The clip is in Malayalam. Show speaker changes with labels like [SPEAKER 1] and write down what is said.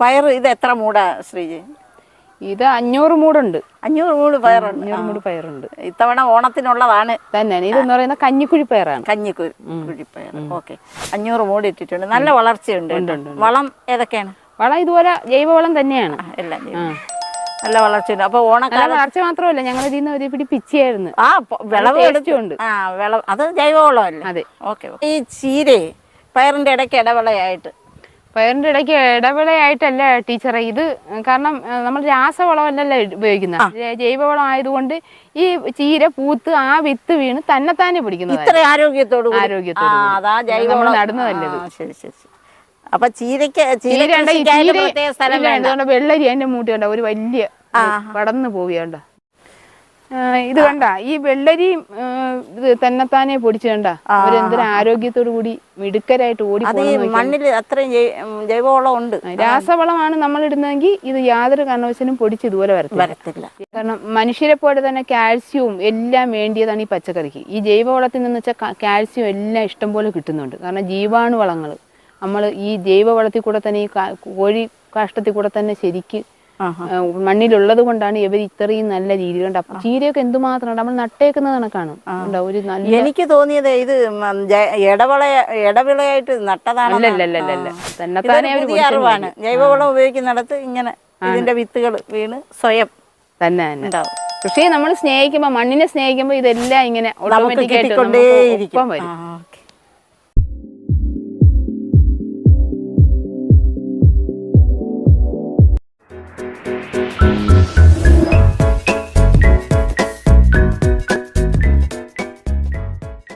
[SPEAKER 1] പയർ ഇത് എത്ര മൂടാ ശ്രീജി?
[SPEAKER 2] ഇത് അഞ്ഞൂറ് മൂടുണ്ട്.
[SPEAKER 1] അഞ്ഞൂറ് മൂട് പയറുണ്ട്.
[SPEAKER 2] അഞ്ഞൂറ് മൂട് പയറുണ്ട്.
[SPEAKER 1] ഇത്തവണ ഓണത്തിനുള്ളതാണ്.
[SPEAKER 2] തന്നെ ഇതെന്ന് പറയുന്ന കഞ്ഞിക്കുഴി പയറാണ്.
[SPEAKER 1] കഞ്ഞിക്കുരു കുഴിപ്പയർ ഓക്കെ. അഞ്ഞൂറ് മൂട് ഇട്ടിട്ടുണ്ട്. നല്ല വളർച്ചയുണ്ട് വളം ഏതൊക്കെയാണ്?
[SPEAKER 2] വളം ഇതുപോലെ ജൈവവളം തന്നെയാണ്.
[SPEAKER 1] എല്ലാം നല്ല വളർച്ചയുണ്ട്. അപ്പൊ ഓണക്കാല
[SPEAKER 2] വളർച്ച മാത്രമല്ല ഞങ്ങൾ ഇതിൽ നിന്ന് ഒരു പിടി പിച്ചിയായിരുന്നു.
[SPEAKER 1] ആ വിളവ്
[SPEAKER 2] എടുത്തുണ്ട്
[SPEAKER 1] ആ വിളവ് അത് ജൈവവളമല്ലേ
[SPEAKER 2] അതെ.
[SPEAKER 1] ഓക്കെ. ഈ ചീരയെ പയറിന്റെ ഇടയ്ക്ക് ഇടവിളയായിട്ട്
[SPEAKER 2] പയറിന്റെ ഇടയ്ക്ക് ഇടവേളയായിട്ടല്ല ടീച്ചറെ ഇത് കാരണം നമ്മൾ രാസവളമല്ലല്ലോ ഉപയോഗിക്കുന്നത് ജൈവവളം ആയതുകൊണ്ട് ഈ ചീര പൂത്ത് ആ വിത്ത് വീണ് തന്നെത്താനെ പിടിക്കുന്നത്.
[SPEAKER 1] ഇത്ര ആരോഗ്യത്തോട്
[SPEAKER 2] ആരോഗ്യത്തോട് നമ്മൾ നടുന്നതല്ലേ
[SPEAKER 1] ശരി ശരി. അപ്പൊ ചീരക്ക് ചീര
[SPEAKER 2] വെള്ളരി അതിന്റെ മൂട്ടി കണ്ട ഒരു വലിയ പടന്നു പോവുകയുണ്ട ഇത് കണ്ട? ഈ വെള്ളരിയും ആ, ഇത് തന്നെത്താനെ പൊടിച്ചു കണ്ട അവരെന്തൊരു ആരോഗ്യത്തോടു കൂടി മിടുക്കരായിട്ട് ഓടി
[SPEAKER 1] മണ്ണിൽ അത്രയും ജൈവവളം ഉണ്ട്.
[SPEAKER 2] രാസവളമാണ് നമ്മൾ ഇടുന്നതെങ്കിൽ ഇത് യാതൊരു കാരണവശാലും പൊടിച്ച് ഇതുപോലെ വരത്തില്ല. കാരണം മനുഷ്യരെ പോലെ തന്നെ കാൽസ്യവും എല്ലാം വേണ്ടിയതാണ് ഈ പച്ചക്കറിക്ക്. ഈ ജൈവവളത്തിൽ നിന്ന് വെച്ചാൽ കാൽസ്യം എല്ലാം ഇഷ്ടം പോലെ കിട്ടുന്നുണ്ട്. കാരണം ജീവാണു വളങ്ങൾ നമ്മൾ ഈ ജൈവവളത്തിൽ കൂടെ തന്നെ ഈ കോഴി കാഷ്ടത്തിൽ കൂടെ തന്നെ ശരിക്ക് മണ്ണിലുള്ളത് കൊണ്ടാണ് ഇവർ ഇത്രയും നല്ല രീതിയിൽ കണ്ട. ചീരയൊക്കെ എന്തുമാത്രം നമ്മൾ നട്ടേക്കുന്ന കണക്കാണ്. കണ്ടോ, ഒരു നല്ല
[SPEAKER 1] എനിക്ക് തോന്നിയത് ഇത് ഇടവിള ഇടവിളയായിട്ട് നട്ടതാണ് അറിവാണ്. ജൈവവളം ഉപയോഗിക്കുന്നിടത്ത് ഇങ്ങനെ ഇതിന്റെ വിത്തുകൾ വീണ് സ്വയം
[SPEAKER 2] തന്നെ തന്നെ.
[SPEAKER 1] ഉണ്ടാവും.
[SPEAKER 2] കൃഷിയെ നമ്മൾ സ്നേഹിക്കുമ്പോൾ മണ്ണിനെ സ്നേഹിക്കുമ്പോൾ ഇതെല്ലാം ഇങ്ങനെ ഓട്ടോമാറ്റിക്കായിട്ട് വരും.